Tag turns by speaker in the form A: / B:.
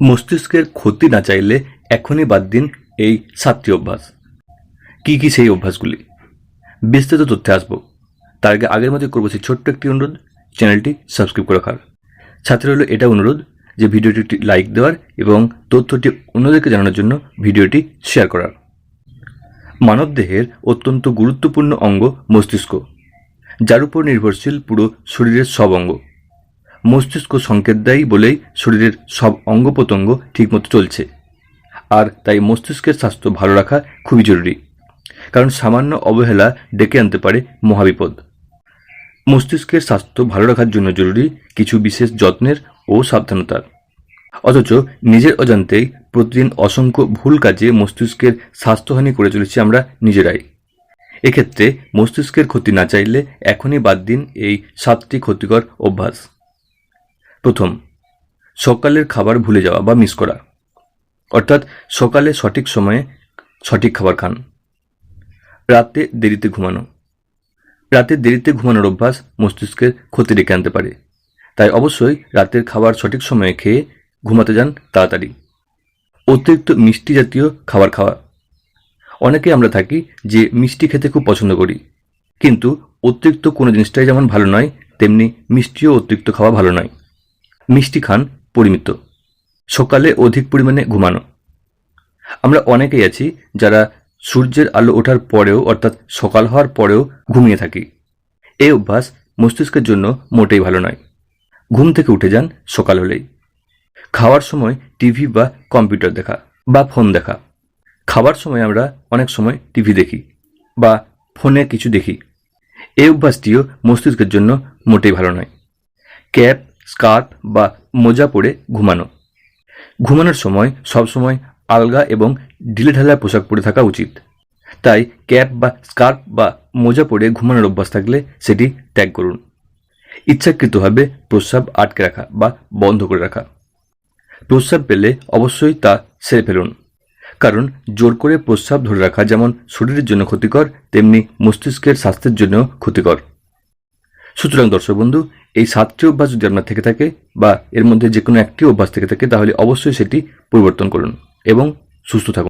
A: মস্তিষ্কের ক্ষতি না চাইলে এখনই বাদ দিন এই সাতটি অভ্যাস। কি কি সেই অভ্যাসগুলি? বিস্তারিত তথ্যে আসব। তার আগে আগের মধ্যে করব সেই ছোট্ট একটি অনুরোধ, চ্যানেলটি সাবস্ক্রাইব করে রাখার। সাথে রইল এটা অনুরোধ যে ভিডিওটি লাইক দেওয়ার এবং তথ্যটি অন্যদেরকে জানানোর জন্য ভিডিওটি শেয়ার করার। মানবদেহের অত্যন্ত গুরুত্বপূর্ণ অঙ্গ মস্তিষ্ক, যার উপর নির্ভরশীল পুরো শরীরের সব অঙ্গ। মস্তিষ্ক সংকেত দেয় বলেই শরীরের সব অঙ্গ প্রত্যঙ্গ ঠিকমতো চলছে। আর তাই মস্তিষ্কের স্বাস্থ্য ভালো রাখা খুবই জরুরি, কারণ সামান্য অবহেলা ডেকে আনতে পারে মহাবিপদ। মস্তিষ্কের স্বাস্থ্য ভালো রাখার জন্য জরুরি কিছু বিশেষ যত্নের ও সাবধানতার অথচ নিজের অজান্তেই প্রতিদিন অসংখ্য ভুল কাজে মস্তিষ্কের স্বাস্থ্যহানি করে চলেছি আমরা নিজেরাই। এক্ষেত্রে মস্তিষ্কের ক্ষতি না চাইলে এখনই বাদ দিন এই সাতটি ক্ষতিকর অভ্যাস। প্রথম, সকালের খাবার ভুলে যাওয়া বা মিস করা। অর্থাৎ সকালে সঠিক সময়ে সঠিক খাবার খান। রাতে দেরিতে ঘুমানো। রাতে দেরিতে ঘুমানোর অভ্যাস মস্তিষ্কের ক্ষতি ডেকে আনতে পারে। তাই অবশ্যই রাতের খাবার সঠিক সময়ে খেয়ে ঘুমাতে যান তাড়াতাড়ি। অতিরিক্ত মিষ্টি জাতীয় খাবার খাওয়া। অনেকে আমরা থাকি যে মিষ্টি খেতে খুব পছন্দ করি। কিন্তু অতিরিক্ত কোনো জিনিসটাই যেমন ভালো নয়, তেমনি মিষ্টিও অতিরিক্ত খাওয়া ভালো নয়। মিষ্টি খান পরিমিত। সকালে অধিক পরিমাণে ঘুমানো। আমরা অনেকেই আছি যারা সূর্যের আলো ওঠার পরেও অর্থাৎ সকাল হওয়ার পরেও ঘুমিয়ে থাকি। এই অভ্যাস মস্তিষ্কের জন্য মোটেই ভালো নয়। ঘুম থেকে উঠে যান সকাল হলেই। খাওয়ার সময় টিভি বা কম্পিউটার দেখা বা ফোন দেখা। খাবার সময় আমরা অনেক সময় টিভি দেখি বা ফোনে কিছু দেখি। এই অভ্যাসটিও মস্তিষ্কের জন্য মোটেই ভালো নয়। ক্যাপ স্কার্ফ বা মোজা পরে ঘুমানো। ঘুমানোর সময় সবসময় আলগা এবং ঢিলেঢালা পোশাক পরে থাকা উচিত। তাই ক্যাপ বা স্কার্ফ বা মোজা পরে ঘুমানোর অভ্যাস থাকলে সেটি ত্যাগ করুন। ইচ্ছাকৃতভাবে প্রস্রাব আটকে রাখা বা বন্ধ করে রাখা। প্রস্রাব পেলে অবশ্যই তা সেরে ফেলুন। কারণ জোর করে প্রস্রাব ধরে রাখা যেমন শরীরের জন্য ক্ষতিকর, তেমনি মস্তিষ্কের স্বাস্থ্যের জন্য ক্ষতিকর। সুতরাং দর্শক বন্ধু, এই সাতটি অভ্যাস যদি আপনার থেকে থাকে বা এর মধ্যে যে কোনো একটি অভ্যাস থেকে থাকে, তাহলে অবশ্যই সেটি পরিবর্তন করুন এবং সুস্থ থাকুন।